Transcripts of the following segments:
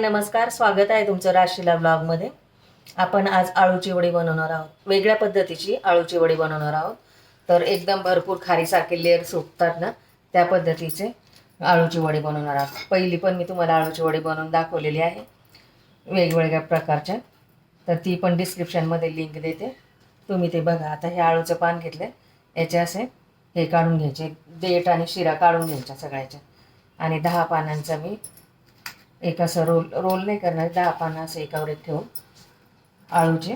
नमस्कार स्वागत आहे तुमचं राशीला ब्लॉगमध्ये आपण आज आळूची वडी बनवणार आहोत. वेगळ्या पद्धतीची आळूची वडी बनवणार आहोत. तर एकदम भरपूर खारीसारखे लेअर सुटतात ना त्या पद्धतीचे आळूची वडी बनवणार आहोत. पहिली पण मी तुम्हाला आळूची वडी बनवून दाखवलेली आहे. वेगवेगळ्या प्रकारच्या. तर ती पण डिस्क्रिप्शनमध्ये लिंक देते. तुम्ही ते बघा. आता हे आळूचं पान घेतलं याचे असे हे काढून घ्यायचे. देठ आणि शिरा काढून घ्यायच्या सगळ्याच्या आणि दहा पानांचा मी एक असं रोल रोल नाही करणार दहा पानं असं एकावर एक ठेवून. आळूचे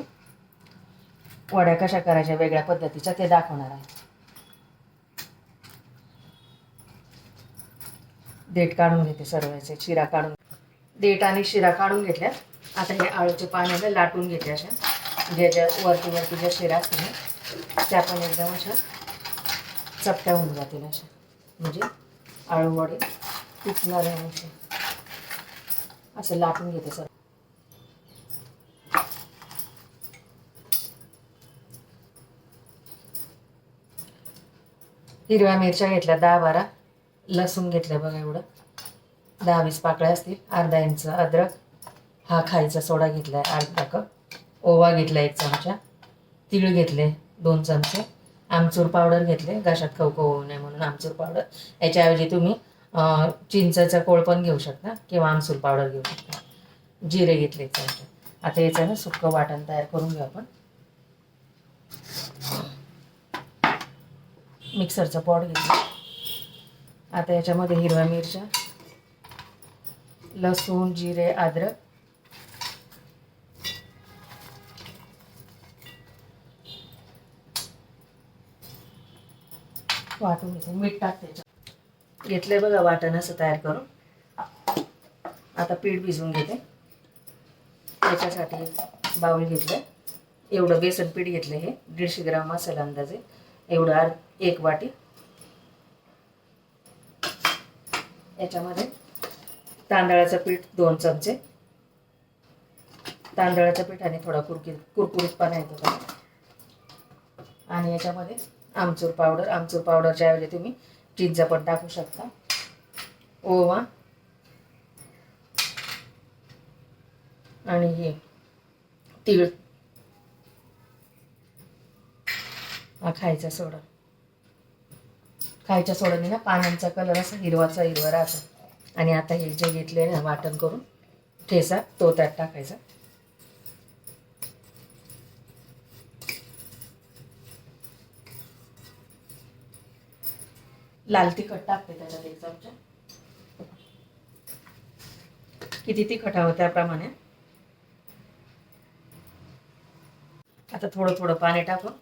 वड्या कशा करायच्या वेगळ्या पद्धतीच्या ते दाखवणार आहे. देठ काढून घेते सर्वांचे शिरा काढून. देठ आणि शिरा काढून घेतल्या. आता हे आळूचे पाण्याला लाटून घेते अशा. ज्या ज्या वरती वरती ज्या शिरा असतील त्या पण एकदम अशा चपट्या होऊन जातील अशा. म्हणजे आळू वडे पिकणार आहे असं लाटून घेते सर. हिरव्या मिरच्या घेतल्या दहा बारा. लसूण घेतलं बघा एवढं. दहा वीस पाकळ्या असतील. अर्धा इंच अद्रक. हा खायचा सोडा घेतला आहे अर्धा कप ओवा घेतला एक चमचा. तीळ घेतले दोन चमचे. आमचूर पावडर घेतले. घशात खवखव होऊ नये म्हणून आमचूर पावडर. याच्याऐवजी तुम्ही चिंचाचा कोळ पण घेऊ शकता किंवा आमसूल पावडर घेऊ शकता. जिरे घेतले आता याचं ना सुक्कं वाटण तयार करून घेऊ आपण. मिक्सरचं पॉट घेऊ आता याच्यामध्ये हिरव्या मिरच्या लसूण जिरे अद्रक वाटून घेते. मीठ टाक त्याच्या घेतलंय बघा वाटण असं तयार करून. आता पीठ भिजवून घेते. त्याच्यासाठी बाऊल घेतलं एवढं बेसन पीठ घेतलं हे. दीडशे ग्राम मसाला अंदाजे. एवढं आर एक वाटी. याच्यामध्ये तांदळाचं पीठ दोन चमचे. तांदळाचं पीठ आणि थोडा कुरकुरीत कुरकुरीतपणा येतो त्याला आणि याच्यामध्ये आमचूर पावडर. आमचूर पावडरच्या ऐवजी तुम्ही चिंच पण टाकू शकता. ओवा. आणि हे. तीळ. हा खायचा सोडा. खायच्या सोडाने ना पानांचा कलर असा हिरवाचा हिरवा राहतो. आणि आता हे जे घेतले ना वाटण करून ठेसा तो त्यात टाकायचा. लाल तिखट टाकते त्याच्यात एक चमचा. किती तिखट हवं त्याप्रमाणे. आता थोडं थोडं पाणी टाकून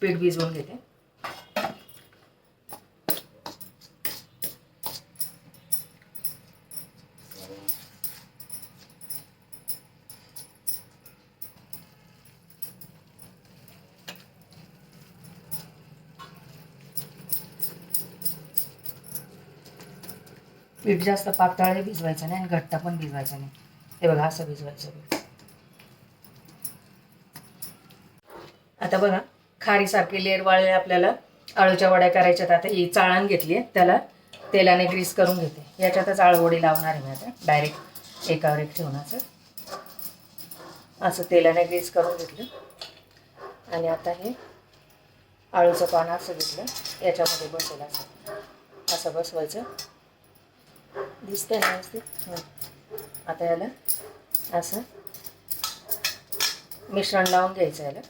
पीठ भिजवून घेते. पीठ जास्त पातळ भिजवायचं नाही आणि घट्ट पण भिजवायचं नाही. हे बघा असं भिजवायचं. पीठ. आता बघा खारीसारखे लेअर वाळले आपल्याला. आळूच्या वड्या करायच्यात. आता ही चाळण घेतली आहे त्याला तेलाने ग्रीस करून घेते. याच्यातच आळूवडी लावणार आहे मी आता. डायरेक्ट एकावर एक ठेवण्याचं. असं तेलाने ग्रीस करून घेतलं. आणि आता हे आळूचं पान असं घेतलं. याच्यामध्ये बसवलं असं. असं बसवायचं. दिसतंय ना व्यवस्थित? आता याला असं मिश्रण लावून घ्यायचं याला.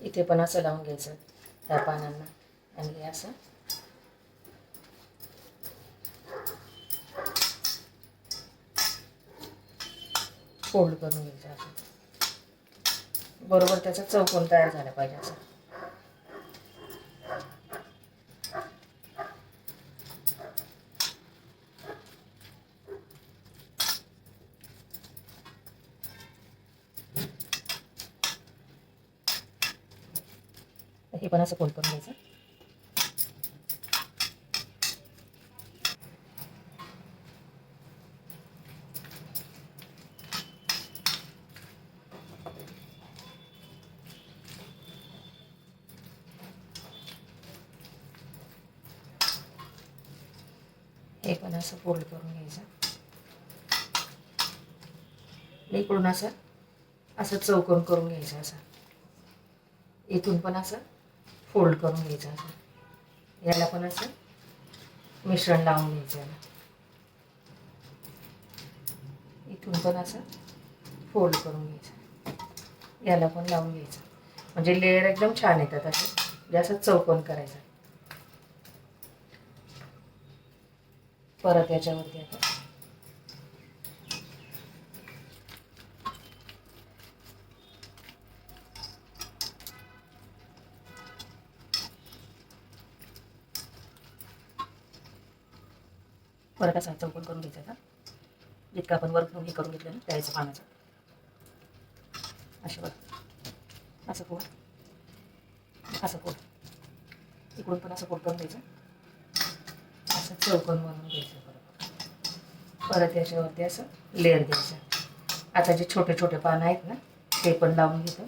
इथे पण असं लावून घ्यायचं त्या पानांना. आणि असं. फोल्ड करून घ्यायचं असं. बरोबर त्याचा चौकोन तयार झाला पाहिजे असं. हे पण असं फोल्ड करून घ्यायचं पण असं फोल्ड करून घ्यायचं. इकडून असं असं चौकोन करून घ्यायचं असं. इथून पण असं फोल्ड करून घ्यायचं असं. याला पण असं मिश्रण लावून घ्यायचं याला. इथून पण असं फोल्ड करून घ्यायचं. याला पण लावून घ्यायचं. म्हणजे लेअर एकदम छान येतात असं. म्हणजे असं चौकोन करायचं. परत याच्यावरती आता. परत असा चौकट करून घ्यायचा का जितकं आपण वर्क हे करून घेतलं ना त्याचं पाण्याचं असं बघ. असं कोण असं कोण इकडून पण असं कोट करून घ्यायचं. असं चौकन बनवून घ्यायचं परत परत याच्यावरती असं लेअर द्यायचं. आता जे छोटे छोटे पानं आहेत ना ते पण लावून घेतो.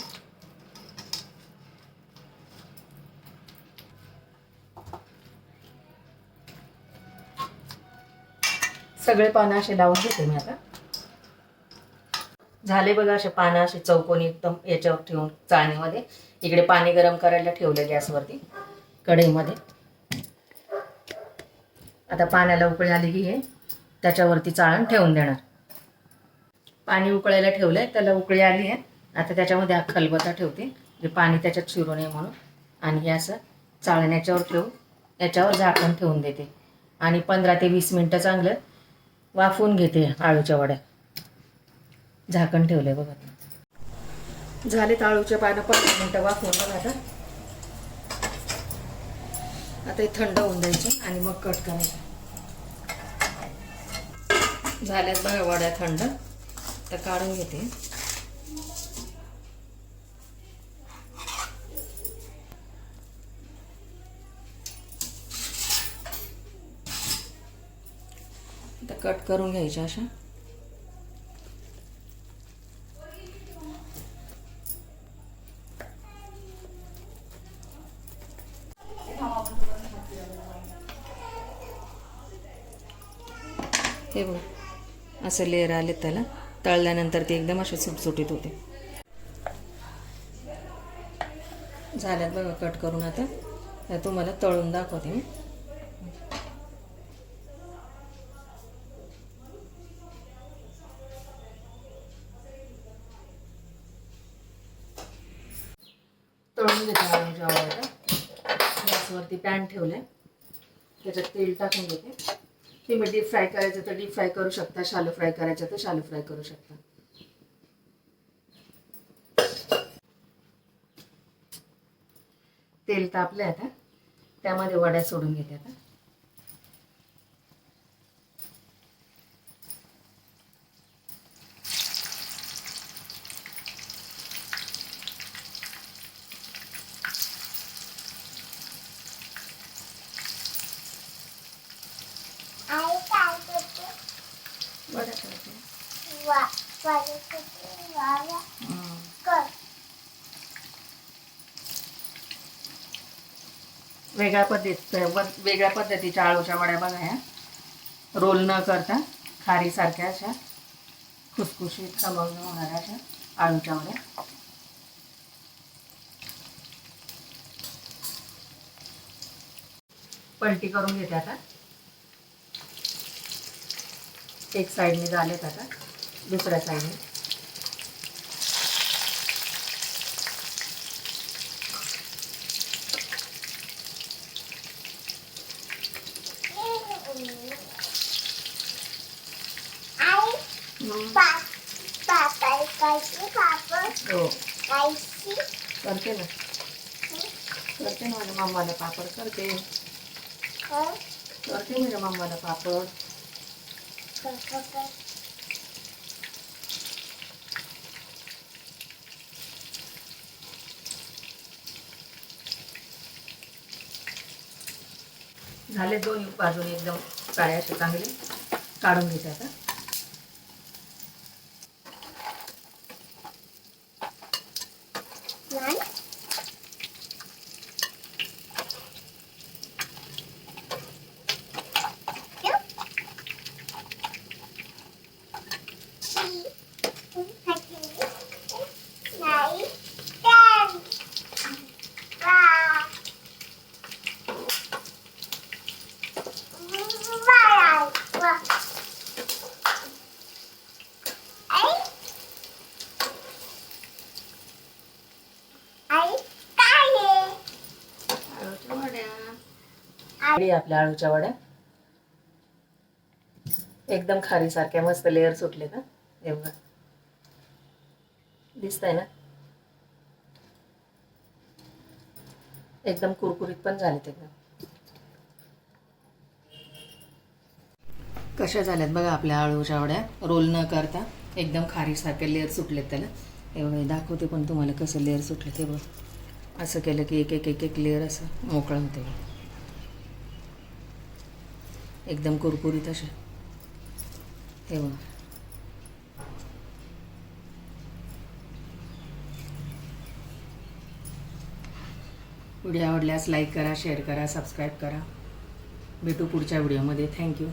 सगळे पानं असे लावून घेते मी आता. झाले बघा असे पानं असे चौकोनी एकदम याच्यावर ठेवून चाळणीमध्ये. इकडे पाणी गरम करायला ठेवलं गॅसवरती कढईमध्ये. आता पाण्याला उकळी आली की हे त्याच्यावरती चाळण ठेवून देणार. पाणी उकळायला ठेवलंय त्याला उकळी आली आहे. आता त्याच्यामध्ये हा खलबता ठेवते जे पाणी त्याच्यात शिरू नये म्हणून. आणि हे असं चाळण याच्यावर ठेवून याच्यावर झाकण ठेवून देते. आणि पंधरा ते वीस मिनटं चांगलं वाफवून घेते आळूच्या वड्या. झाकण ठेवलंय बघा. झाले आळूच्या पानं पंधरा मिनटं वाफवून बघा आता. आता हे थंड होऊन द्यायचे आणि मग कट करायचे. झाल्यात बघा वड्या थंड. तर काढून घेते. कट करून घ्यायच्या अशा. असं लेअर आले त्याला. तळल्यानंतर ते एकदम असे सुटसुटीत होते. झाल्यात बघा कट करून आता. तुम्हाला तळून दाखवते मी. तळून घेते आळूच्या गॅसवरती पॅन आहे त्याच्यात तेल टाकून घेते. तुम्ही डीप फ्राय करायचं तर डीप फ्राय करू शकता शालो फ्राय करायचं तर शालो फ्राय करू शकता. तेल तापले आता. त्यामध्ये वड्या सोडून घेते आता आई काय करते वड्या करायच्या. वा वाजत वावा हं. कर वेगळ्या पद्धत वेगळ्या पद्धतीच्या आळूच्या वड्या बघा ह्या. रोल न करता खारीसारख्या अशा खुसखुशीत समजून होणाऱ्या अशा आळूच्या वड्या. पलटी करून घेते आता. एक साईडने झालेत आता दुसऱ्या साईडने आई पा पापड कशी पापड हो. करते ना. करते ना माझ्या मम्माला पापड करते. कर करते माझ्या मम्माला पापड. झाले दोन बाजूने एकदम काळे असे चांगले. काढून घेते आता. नाही रेडी आपल्या आळूच्या वड्या. एकदम खारीसारख्या मस्त लेअर सुटले का एवढं दिसत आहे ना? एकदम कुरकुरीत पण झालेत एकदम. कशा झाल्यात बघा आपल्या आळूच्या वड्या. रोल न करता एकदम खारीसारखे लेअर सुटलेत त्याला. एवढे दाखवते पण तुम्हाला कसं लेअर सुटले ते बघ. असं केलं की एक एक एक एक लेअर असं मोकळं होते एकदम कुरकुरीत असे. हे बघा. व्हिडिओ आवडल्यास लाईक करा शेअर करा सबस्क्राईब करा. भेटू पुढच्या व्हिडिओमध्ये. थँक्यू.